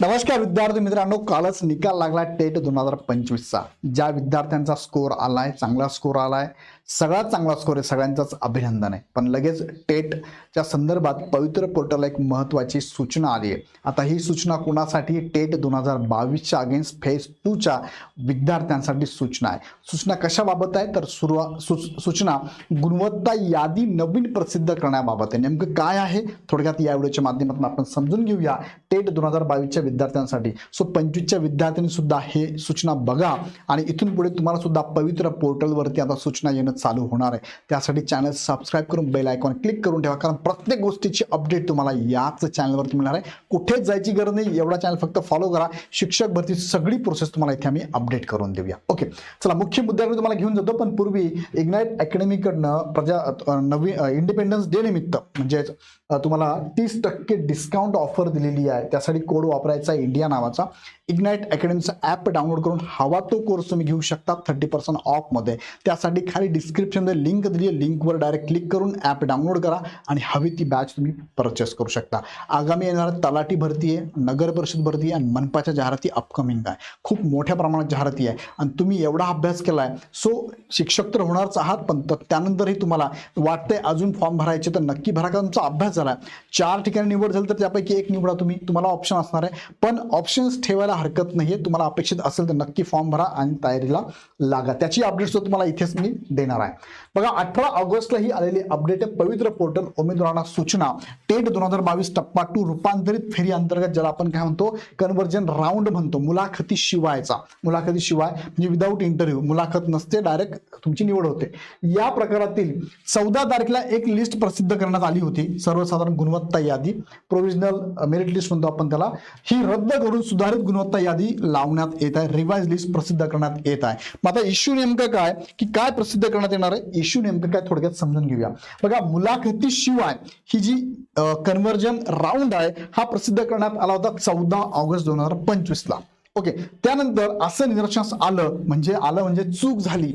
नमस्कार विद्यार्थी मित्रांनो कालच निकाल लागला टेट दोन हजार पंचवीसचा. ज्या विद्यार्थ्यांचा स्कोर आलाय चांगला स्कोर आलाय सगळ्यात चांगला स्कोर आहे सगळ्यांचाच अभिनंदन आहे. पण लगेच टेटच्या संदर्भात पवित्र पोर्टलला एक महत्वाची सूचना आली आहे. आता ही सूचना कुणासाठी? टेट दोन हजार बावीसच्या अगेन्स्ट फेज टूच्या विद्यार्थ्यांसाठी सूचना आहे. सूचना कशाबाबत आहे? तर सुरुवा सू सूचना गुणवत्ता यादी नवीन प्रसिद्ध करण्याबाबत आहे. नेमकं काय आहे? थोडक्यात या व्हिडिओच्या माध्यमातून आपण समजून घेऊया. टेट दोन हजार बावीसच्या विद्यार्थ्यांसाठी. सो पंचवीसच्या विद्यार्थ्यांनी सुद्धा हे सूचना बघा. आणि इथून पुढे तुम्हाला सुद्धा पवित्र पोर्टलवरती आता सूचना येणं चालू होणार आहे. त्यासाठी चॅनल सबस्क्राईब करून बेल आयकॉन क्लिक करून ठेवा. कारण प्रत्येक गोष्टीची अपडेट तुम्हाला याच चॅनलवरती मिळणार आहे. कुठेच जायची गरज नाही. एवढा चॅनल फक्त फॉलो करा. शिक्षक भरती सगळी प्रोसेस तुम्हाला इथे आम्ही अपडेट करून देऊया. ओके चला मुख्य मुद्द्याकडे तुम्हाला घेऊन जातो. पण पूर्वी इग्नाईट अकॅडमीकडनं प्रजा नवी नवीन इंडिपेंडन्स डे निमित्त म्हणजेच तुम्हाला तीस टक्के डिस्काउंट ऑफर दिलेली आहे. त्यासाठी कोड वापरायचा आहे. इंडिया नावाचा. इग्नाईट अकॅडमीचा ॲप डाउनलोड करून हवा तो कोर्स तुम्ही घेऊ शकता थर्टी पर्सेंट ऑफमध्ये त्यासाठी खाली डिस्क्रिप्शनमध्ये लिंक दिली आहे. लिंकवर डायरेक्ट क्लिक करून ॲप डाउनलोड करा आणि हवी ती बॅच तुम्ही परचेस करू शकता. आगामी येणाऱ्या तलाठी भरती आहे नगर परिषद भरती आहे आणि मनपाच्या जाहिराती अपकमिंग आहे. खूप मोठ्या प्रमाणात जाहिराती आहे. आणि तुम्ही एवढा अभ्यास केला आहे सो शिक्षक तर होणारच आहात पण त्यानंतरही तुम्हाला वाटतंय अजून फॉर्म भरायचे तर नक्की भरा का तुमचा अभ्यास झाला आहे चार ठिकाणी निवड झाली तर त्यापैकी एक निवडा तुम्ही. तुम्हाला ऑप्शन असणार आहे. पण ऑप्शन्स ठेवायला हरकत नाही आहे तुम्हाला अपेक्षित असेल तर नक्की फॉर्म भरा आणि तयारीला लागा. त्याची अपडेट सुद्धा तुम्हाला इथेच मी देणार आहे. बघा अठरा ऑगस्टला ही आलेली अपडेट आहे. पवित्र पोर्टल उमेदवारांना सूचना. टेट दोन हजार बावीस टप्पा टू रूपांतरित फेरी अंतर्गत ज्याला आपण काय म्हणतो? कन्व्हर्जन राऊंड म्हणतो. मुलाखती शिवायचा. मुलाखती शिवाय म्हणजे विदाऊट इंटरव्ह्यू मुलाखत नसते डायरेक्ट तुमची निवड होते. या प्रकारातील चौदा तारखेला एक लिस्ट प्रसिद्ध करण्यात आली होती. सर्वसाधारण गुणवत्ता यादी. प्रोव्हिजनल मेरिट लिस्ट म्हणतो आपण त्याला. ही रद्द करून सुधारित गुणवत्ता यादी लावण्यात येत आहे? रिवाइज लिस्ट प्रसिद्ध करण्यात येत आहे. मग आता इश्यू नेमकं काय? की काय प्रसिद्ध करण्यात येणार आहे? इश्यू नेमकं काय? थोडक्यात समजून घेऊया. बघा मुलाखतीशिवाय ही जी कन्व्हर्जन राऊंड आहे हा प्रसिद्ध करण्यात आला होता चौदा ऑगस्ट दोन हजार पंचवीसला. ओके त्यानंतर असं निदर्शनास आलं म्हणजे आलं म्हणजे चूक झाली.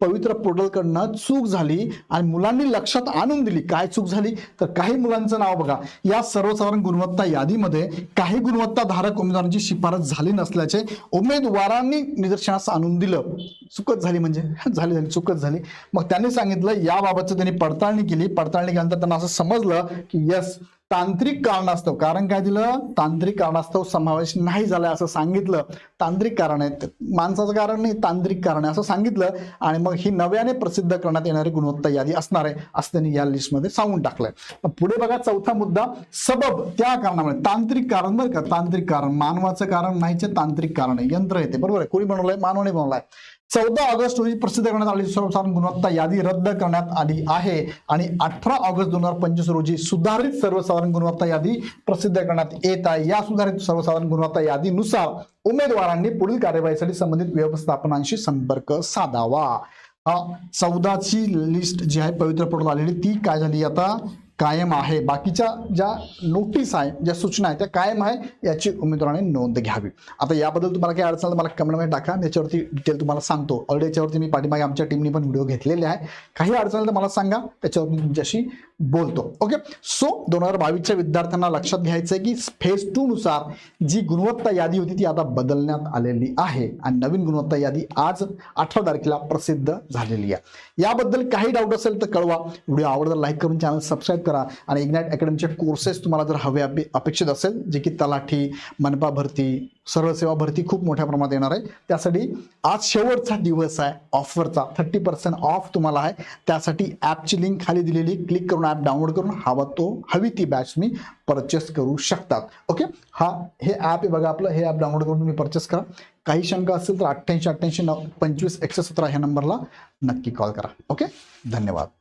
पवित्र पोर्टलकडनं चूक झाली आणि मुलांनी लक्षात आणून दिली. काय चूक झाली? तर काही मुलांचं नाव बघा. या सर्वसाधारण गुणवत्ता यादीमध्ये काही गुणवत्ताधारक उमेदवारांची शिफारस झाली नसल्याचे उमेदवारांनी निदर्शनास आणून दिलं. चुकच झाली म्हणजे? झाली झाली चुकत झाली. मग त्यांनी सांगितलं याबाबतचं त्यांनी पडताळणी केली. पडताळणी केल्यानंतर त्यांना असं समजलं की यस तांत्रिक कारणास्तव. कारण काय दिलं? तांत्रिक कारणास्तव समावेश नाही झालाय असं सांगितलं. तांत्रिक कारण आहे माणसाचं कारण नाही तांत्रिक कारण आहे असं सांगितलं. आणि मग ही नव्याने प्रसिद्ध करण्यात येणारी गुणवत्ता यादी असणार आहे असं त्यांनी या लिस्टमध्ये सांगून टाकलंय. पुढे बघा चौथा मुद्दा सबब त्या कारणामुळे. तांत्रिक कारण बरं का? तांत्रिक कारण. मानवाचं कारण नाहीचे तांत्रिक कारण आहे. यंत्र येते. बरोबर आहे? कोणी बनवलंय? मानवाने बनवलाय. चौदा ऑगस्ट रोजी प्रसिद्ध करण्यात आलेली सर्वसाधारण गुणवत्ता यादी रद्द करण्यात आली आहे. आणि अठरा ऑगस्ट दोन हजार पंचवीस रोजी सुधारित सर्वसाधारण गुणवत्ता यादी प्रसिद्ध करण्यात येत आहे. या सुधारित सर्वसाधारण गुणवत्ता यादीनुसार उमेदवारांनी पुढील कार्यवाहीसाठी संबंधित व्यवस्थापनांशी संपर्क साधावा. हा चौदाची लिस्ट जी आहे पवित्र पडून आलेली ती काय झाली आता? कायम आहे. बाकीच्या ज्या नोटीस आहे ज्या सूचना आहेत त्या कायम आहे याची उमेदवाराने नोंद घ्यावी. आता याबद्दल तुम्हाला काही अडचण मला कमेंटमध्ये टाका. याच्यावरती डिटेल तुम्हाला सांगतो. ऑलरेडी याच्यावरती मी पाठीमागे आमच्या टीमने पण व्हिडिओ घेतलेले आहे. काही अडचण तर मला सांगा. त्याच्यावर मी तुमच्याशी बोलतो. ओके सो दोन हजार बावीसच्या विद्यार्थ्यांना लक्षात घ्यायचं आहे की फेज टू नुसार जी गुणवत्ता यादी होती ती आता बदलण्यात आलेली आहे. आणि नवीन गुणवत्ता यादी आज अठरा तारखेला प्रसिद्ध झालेली आहे. याबद्दल काही डाऊट असेल तर कळवा. व्हिडिओ आवडला लाईक करून चॅनल सबस्क्राईब करा. आणि इग्नाईट अकॅडमीचे कोर्सेस तुम्हाला जर हवे अपेक्षित असेल जे की तलाठी मनपा भरती सरळ सेवा भरती खूप मोठ्या प्रमाणात येणार आहे. त्यासाठी आज शेवटचा दिवस आहे ऑफरचा थर्टी पर्सेंट ऑफ तुम्हाला आहे. त्यासाठी ॲपची लिंक खाली दिलेली क्लिक करून ॲप डाउनलोड करून हवा तो हवी ती बॅच तुम्ही परचेस करू शकतात. ओके हा हे ॲप आहे बघा आपलं. हे ॲप डाउनलोड करून तुम्ही परचेस करा. काही शंका असेल तर अठ्ठ्याऐंशी अठ्ठ्याऐंशी नऊ पंचवीस एकशे सतरा ह्या नंबरला नक्की कॉल करा. ओके धन्यवाद.